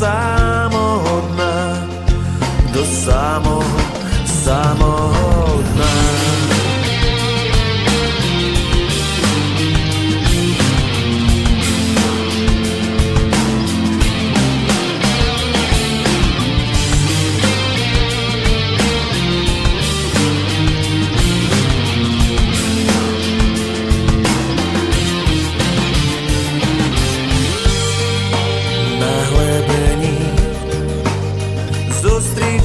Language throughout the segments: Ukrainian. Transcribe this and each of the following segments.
самого дна, до самого, самого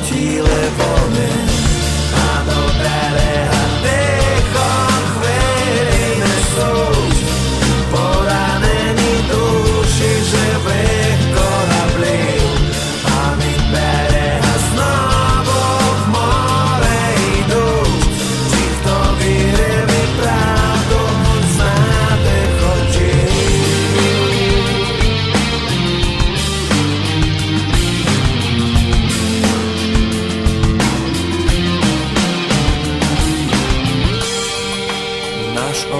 хотіли вони,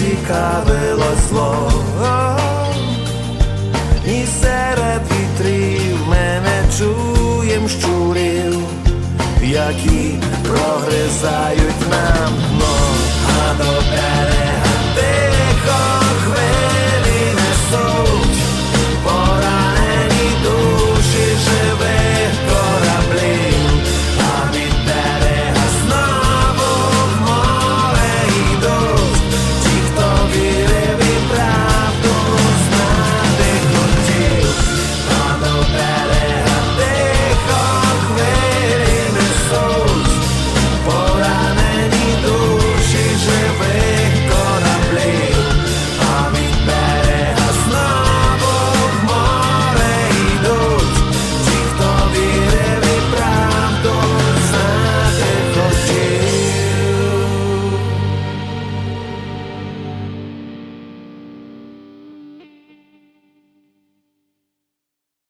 ним слово. І серед вітрів мене не чуєм щурів, які прогризають нам дно, а до берега тихо